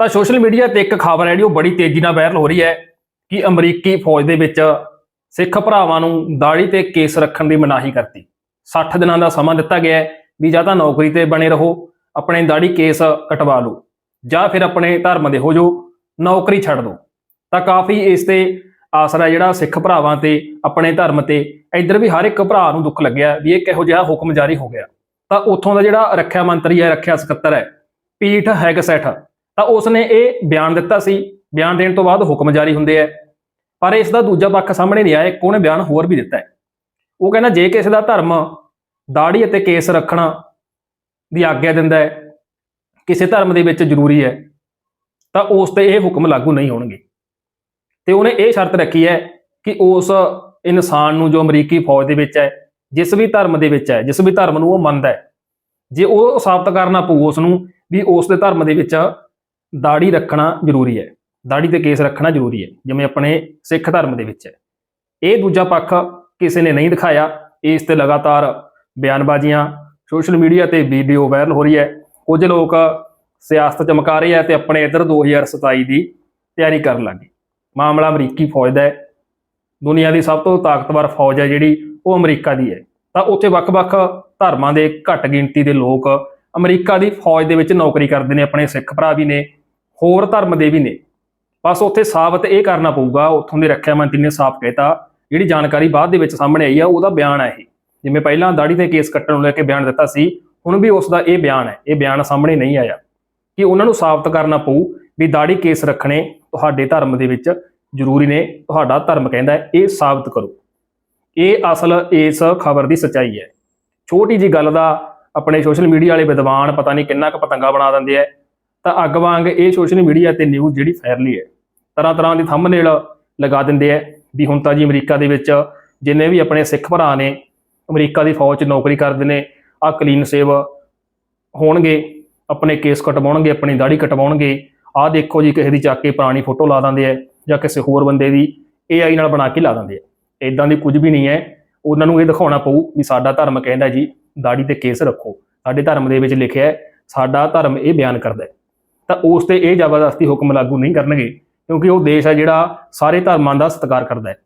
ਤਾਂ social media ਤੇ ਇੱਕ ਖਬਰ ਹੈ ਜਿਹੜੀ ਉਹ ਬੜੀ ਤੇਜ਼ੀ ਨਾਲ ਵਾਇਰਲ ਹੋ ਰਹੀ ਹੈ ਕਿ ਅਮਰੀਕੀ ਫੌਜ ਦੇ ਵਿੱਚ ਸਿੱਖ ਭਰਾਵਾਂ ਨੂੰ ਦਾੜੀ ਤੇ ਕੇਸ ਰੱਖਣ ਦੀ ਮਨਾਹੀ ਕਰਤੀ। 60 ਦਿਨਾਂ ਦਾ ਸਮਾਂ ਦਿੱਤਾ ਗਿਆ ਹੈ ਵੀ ਜਾਂ ਤਾਂ ਨੌਕਰੀ ਤੇ ਬਣੇ ਰਹੋ, ਆਪਣੇ ਦਾੜੀ ਕੇਸ ਕਟਵਾ ਲਓ, ਜਾਂ ਫਿਰ ਆਪਣੇ ਧਰਮ ਦੇ ਹੋ ਜੋ ਨੌਕਰੀ ਛੱਡ ਦਿਓ। ਤਾਂ ਕਾਫੀ ਇਸ ਤੇ ਆਸਰਾ ਜਿਹੜਾ ਸਿੱਖ ਭਰਾਵਾਂ ਤੇ, ਆਪਣੇ ਧਰਮ ਤੇ, ਇੱਧਰ ਵੀ ਹਰ ਇੱਕ ਭਰਾ ਨੂੰ ਦੁੱਖ ਲੱਗਿਆ ਵੀ ਇਹ ਕਿਹੋ ਜਿਹਾ ਹੁਕਮ ਜਾਰੀ ਹੋ ਗਿਆ। ਤਾਂ ਉੱਥੋਂ ਦਾ ਜਿਹੜਾ ਰੱਖਿਆ ਮੰਤਰੀ ਹੈ, ਰੱਖਿਆ ਸਕੱਤਰ ਹੈ, ਪੀਠ ਹੈਗਸੈਠ ਤਾਂ ਉਸਨੇ ਇਹ ਬਿਆਨ ਦਿੱਤਾ ਸੀ। ਬਿਆਨ ਦੇਣ ਤੋਂ ਬਾਅਦ ਹੁਕਮ ਜਾਰੀ ਹੁੰਦੇ ਆ। ਪਰ ਇਸ ਦਾ ਦੂਜਾ ਪੱਖ ਸਾਹਮਣੇ ਨਹੀਂ ਆਇਆ, ਇੱਕ ਉਹਨੇ ਬਿਆਨ ਹੋਰ ਵੀ ਦਿੱਤਾ ਹੈ। ਉਹ ਕਹਿੰਦਾ, ਜੇ ਕਿਸੇ ਦਾ ਧਰਮ ਦਾੜੀ ਅਤੇ ਕੇਸ ਰੱਖਣਾ ਦੀ ਆਗਿਆ ਦਿੰਦਾ ਹੈ, ਕਿਸੇ ਧਰਮ ਦੇ ਵਿੱਚ ਜ਼ਰੂਰੀ ਹੈ, ਤਾਂ ਉਸ ਤੇ ਇਹ ਹੁਕਮ ਲਾਗੂ ਨਹੀਂ ਹੋਣਗੇ। ਤੇ ਉਹਨੇ ਇਹ ਸ਼ਰਤ ਰੱਖੀ ਹੈ ਕਿ ਉਸ ਇਨਸਾਨ ਨੂੰ ਜੋ ਅਮਰੀਕੀ ਫੌਜ ਦੇ ਵਿੱਚ ਹੈ, ਜਿਸ ਵੀ ਧਰਮ ਦੇ ਵਿੱਚ ਹੈ, ਜਿਸ ਵੀ ਧਰਮ ਨੂੰ ਉਹ ਮੰਨਦਾ ਹੈ, ਜੇ ਉਹ ਸਾਬਤ ਕਰਨਾ ਪਊ ਉਸ ਨੂੰ, ਵੀ ਉਸ ਦੇ ਧਰਮ ਦੇ ਵਿੱਚ ਦਾੜੀ ਰੱਖਣਾ ਜ਼ਰੂਰੀ ਹੈ। ਦਾੜੀ ਤੇ ਕੇਸ ਰੱਖਣਾ ਜ਼ਰੂਰੀ ਹੈ, ਜਿਵੇਂ ਆਪਣੇ ਸਿੱਖ ਧਰਮ ਦੇ ਵਿੱਚ ਹੈ। ਇਹ ਦੂਜਾ ਪੱਖ ਕਿਸੇ ਨੇ ਨਹੀਂ ਦਿਖਾਇਆ। ਇਸ ਤੇ ਲਗਾਤਾਰ ਬਿਆਨਬਾਜ਼ੀਆਂ, ਸੋਸ਼ਲ ਮੀਡੀਆ ਤੇ ਵੀਡੀਓ ਵਾਇਰਲ ਹੋ ਰਹੀ ਹੈ। ਕੁਝ ਲੋਕ ਸਿਆਸਤ ਚਮਕਾ ਰਹੇ ਆ ਤੇ ਆਪਣੇ ਇਧਰ 2027 ਦੀ ਤਿਆਰੀ ਕਰਨ ਲੱਗੇ ਮਾਮਲਾ ਅਮਰੀਕੀ ਫੌਜ ਦਾ ਹੈ। ਦੁਨੀਆ ਦੀ ਸਭ ਤੋਂ ਤਾਕਤਵਰ ਫੌਜ ਹੈ ਜਿਹੜੀ, ਉਹ ਅਮਰੀਕਾ ਦੀ ਹੈ। ਤਾਂ ਉੱਥੇ ਵੱਖ-ਵੱਖ ਧਰਮਾਂ ਦੇ ਘੱਟ ਗਿਣਤੀ ਦੇ ਲੋਕ ਅਮਰੀਕਾ ਦੀ ਫੌਜ ਦੇ ਵਿੱਚ ਨੌਕਰੀ ਕਰਦੇ ਨੇ, ਆਪਣੇ ਸਿੱਖ ਭਰਾ ਵੀ ਨੇ। ਹੋਰ ਧਰਮ ਦੇ ਵੀ ਨੇ। ਬਸ ਉੱਥੇ ਸਾਬਤ ਇਹ ਕਰਨਾ ਪਊਗਾ, ਉੱਥੋਂ ਦੇ ਰੱਖਿਆ ਮੰਤਰੀ ਨੇ ਸਾਫ਼ ਕਹਿਤਾ, ਜਿਹੜੀ ਜਾਣਕਾਰੀ ਬਾਅਦ ਦੇ ਵਿੱਚ ਸਾਹਮਣੇ ਆਈ ਆ, ਉਹਦਾ ਬਿਆਨ ਹੈ ਇਹ। ਜਿਵੇਂ ਪਹਿਲਾਂ ਦਾੜੀ ਤੇ ਕੇਸ ਕੱਟਣ ਨੂੰ ਲੈ ਕੇ ਬਿਆਨ ਦਿੱਤਾ ਸੀ, ਹੁਣ ਵੀ ਉਸ ਦਾ ਇਹ ਬਿਆਨ ਹੈ, ਇਹ ਬਿਆਨ ਸਾਹਮਣੇ ਨਹੀਂ ਆਇਆ। ਕਿ ਉਹਨਾਂ ਨੂੰ ਸਾਬਤ ਕਰਨਾ ਪਊ ਵੀ ਦਾੜੀ ਕੇਸ ਰੱਖਣੇ ਤੁਹਾਡੇ ਧਰਮ ਦੇ ਵਿੱਚ ਜ਼ਰੂਰੀ ਨੇ, ਤੁਹਾਡਾ ਧਰਮ ਕਹਿੰਦਾ ਹੈ, ਇਹ ਸਾਬਤ ਕਰੋ। ਇਹ ਅਸਲ, ਇਸ ਖਬਰ ਦੀ ਸੱਚਾਈ ਹੈ। ਛੋਟੀ ਜੀ ਗੱਲ ਦਾ ਆਪਣੇ ਸੋਸ਼ਲ ਮੀਡੀਆ ਵਾਲੇ ਵਿਦਵਾਨ ਪਤਾ ਨਹੀਂ ਕਿੰਨਾ ਕੁ ਪਤੰਗਾ ਬਣਾ ਦਿੰਦੇ ਆ। ਤਾਂ ਅੱਗ ਵਾਂਗ ਇਹ ਸੋਸ਼ਲ ਮੀਡੀਆ ਤੇ ਨਿਊਜ਼ ਜਿਹੜੀ ਫੈਲੀ ਹੈ, ਤਰ੍ਹਾਂ ਤਰ੍ਹਾਂ ਦੀ ਥੰਬਨੇਲ ਲਗਾ ਦਿੰਦੇ ਆ ਵੀ ਹੁਣ ਤਾਂ ਜੀ ਅਮਰੀਕਾ ਦੇ ਵਿੱਚ ਜਿੰਨੇ ਵੀ ਆਪਣੇ ਸਿੱਖ ਭਰਾ ਨੇ, ਅਮਰੀਕਾ ਦੀ ਫੌਜ 'ਚ ਨੌਕਰੀ ਕਰਦੇ ਨੇ ਆ ਕਲੀਨ ਸੇਵ ਹੋਣਗੇ, ਆਪਣੇ ਕੇਸ ਕਟਵਾਉਣਗੇ, ਆਪਣੀ ਦਾੜੀ ਕਟਵਾਉਣਗੇ, ਆਹ ਦੇਖੋ ਜੀ ਕਿਸੇ ਦੀ ਚੱਕ ਕੇ ਪੁਰਾਣੀ ਫੋਟੋ ਲਾ ਦਿੰਦੇ ਆ ਜਾਂ ਕਿਸੇ ਹੋਰ ਬੰਦੇ ਦੀ AI ਨਾਲ ਬਣਾ ਕੇ ਲਾ ਦਿੰਦੇ ਆ ਇਦਾਂ ਦੀ ਕੁਝ ਵੀ ਨਹੀਂ ਹੈ, ਉਹਨਾਂ ਨੂੰ ਇਹ ਦਿਖਾਉਣਾ ਪਊ ਵੀ ਸਾਡਾ ਧਰਮ ਕਹਿੰਦਾ ਜੀ ਦਾੜੀ ਤੇ ਕੇਸ ਰੱਖੋ, ਸਾਡੇ ਧਰਮ ਦੇ ਵਿੱਚ ਲਿਖਿਆ ਸਾਡਾ ਧਰਮ ਇਹ ਬਿਆਨ ਕਰਦਾ ਹੈ। ਤਾਂ ਉਸ ਤੇ ਇਹ ਜ਼ਬਰਦਸਤੀ ਹੁਕਮ ਲਾਗੂ ਨਹੀਂ ਕਰਨਗੇ, ਕਿਉਂਕਿ ਉਹ ਦੇਸ਼ ਹੈ ਜਿਹੜਾ ਸਾਰੇ ਧਰਮਾਂ ਦਾ ਸਤਿਕਾਰ ਕਰਦਾ ਹੈ।